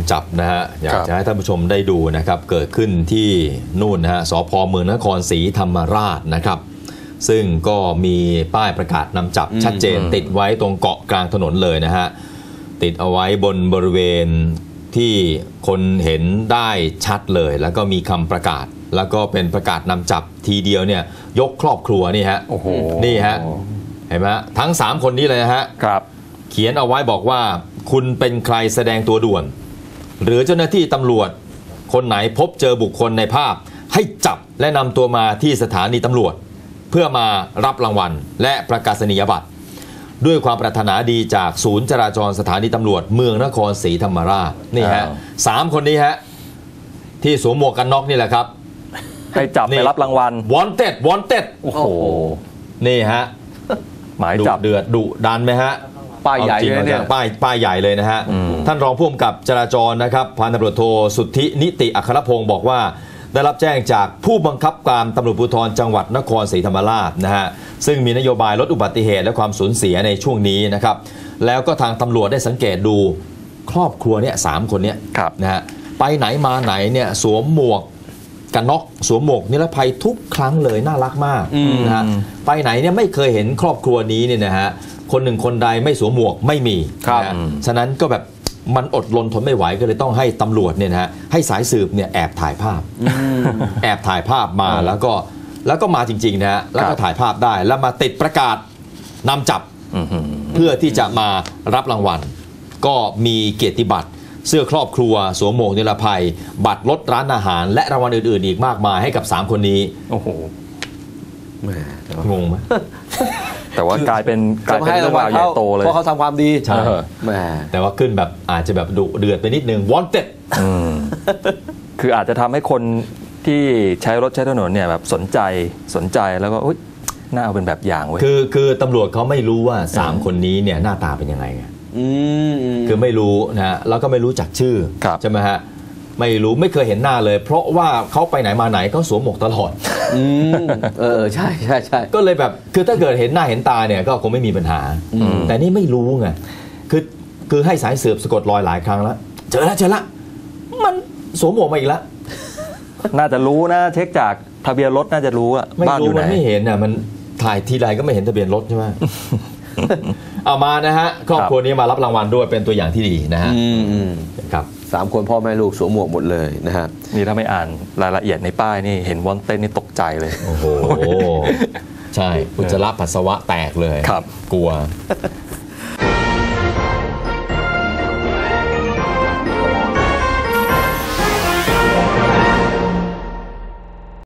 ำจับนะฮะอยาคกรับจะให้ท่านผู้ชมได้ดูนะครับ เกิดขึ้นที่นู่นนะฮะสพเมืองนครศรีธรรมราชนะครับ ซึ่งก็มีป้ายประกาศนำจับชัดเจนติดไว้ตรงเกาะกลางถนนเลยนะฮะติดเอาไว้บนบริเวณที่คนเห็นได้ชัดเลย แล้วก็มีคำประกาศ แล้วก็เป็นประกาศนำจับทีเดียวเนี่ยยกครอบครัวนี่ฮะโอ้โหนี่ฮะเห็นไหมฮะทั้ง 3 คนนี้เลยนะฮะครับ เขียนเอาไว้บอกว่า คุณเป็นใครแสดงตัวด่วน หรือเจ้าหน้าที่ตำรวจ คนไหนพบเจอบุคคลในภาพ ให้จับและนำตัวมาที่สถานีตำรวจ เพื่อมารับรางวัล และประกาศนียบัตรด้วยความปรารถนาดีจากศูนย์จราจรสถานีตำรวจเมืองนครศรีธรรมราชนี่ฮะอ้าวสามคนนี้ฮะที่สวมหมวกกันน็อกนี่แหละครับให้จับนี่ไปรับรางวัล wanted wanted โอ้โหนี่ฮะหมายดุจับเดือดดุดันไหมฮะป้ายใหญ่อจริงเลยเนี่ยอาจารป้ายป้ายใหญ่เลยนะฮะอืม ท่านรองผู้กำกับจราจรนะครับพันตำรวจโทสุทธินิติอัครพงศ์บอกว่า ได้รับแจ้งจากผู้บังคับการตำรวจภูธรจังหวัดนครศรีธรรมราชนะฮะซึ่งมีนโยบายลดอุบัติเหตุและความสูญเสียในช่วงนี้นะครับ แล้วก็ทางตำรวจได้สังเกตดูครอบครัวเนี่ยสามคนเนี้ยครับนะฮะไปไหนมาไหนเนี่ยสวมหมวกกันน็อกสวมหมวกนิรภัยทุกครั้งเลยน่ารักมากนะฮะไปไหนเนี่ยไม่เคยเห็นครอบครัวนี้เนี่ยนะฮะคนหนึ่งคนใดไม่สวมหมวกไม่มีครับนะฮะฉะนั้นก็แบบ มันอดรนทนไม่ไหวก็เลยต้องให้ตำรวจเนี่ยนะฮะให้สายสืบเนี่ยแอบถ่ายภาพ แอบถ่ายภาพมาแล้วก็แล้วก็มาจริงๆนะฮะแล้วก็ถ่ายภาพได้แล้วมาติดประกาศนำจับอื้อหือเพื่อที่จะมารับรางวัล ก็มีเกียรติบัตรเสื้อครอบครัว สวมหมวกนิรภัย บัตรลดร้านอาหาร และรางวัลอื่นๆ อีกมากมายให้กับ 3 คนนี้ โอ้โหแหม งงไหมแต่ว่ากลายเป็นกลายเป็นให้เรื่องราวใหญ่โตเลยเพราะเขาทำความดีใช่แหมแต่ว่าขึ้นแบบอาจจะแบบดุเดือดไปนิดนึง wanted อืมคืออาจจะทำให้คนที่ใช้รถใช้ถนนเนี่ยแบบสนใจสนใจแล้วก็อุ๊ยน่าเอาเป็นแบบอย่างเว้ยคือคือตำรวจเขาไม่รู้ว่า 3 คนนี้เนี่ยหน้าตาเป็นยังไงไงอืมอืมคือไม่รู้นะฮะแล้วก็ไม่รู้จักชื่อครับใช่ไหมฮะไม่รู้ไม่เคยเห็นหน้าเลย เพราะว่าเขาไปไหนมาไหนเขาสวมหมวกตลอด อืมเออใช่ใช่ใช่ก็เลยแบบคือถ้าเกิดเห็นหน้าเห็นตาเนี่ยก็คงไม่มีปัญหาอืมแต่นี่ไม่รู้ไงคือคือให้สายสืบสะกดรอยหลายครั้งแล้ว เจอแล้วเจอแล้วมันสวมหมวกมาอีกแล้วน่าจะรู้นะเช็คจากทะเบียนรถน่าจะรู้อะไม่บ้านอรู้ยู่ไหมันนไม่เห็นอะมันถ่ายทีไรก็ไม่เห็นทะเบียนรถใช่ไหมเอามานะฮะครอบครัวนี้มารับรางวัลด้วยเป็นตัวอย่างที่ดีนะฮะอืมอืมครับ สามคนพ่อแม่ลูกสวมหมวกหมดเลยนะฮะนี่ถ้าไม่อ่านรายละเอียดในป้ายนี่เห็นวอนเต้นนี่ตกใจเลย โอ้โห ใช่อุจจาระปัสสาวะแตกเลยครับกลัว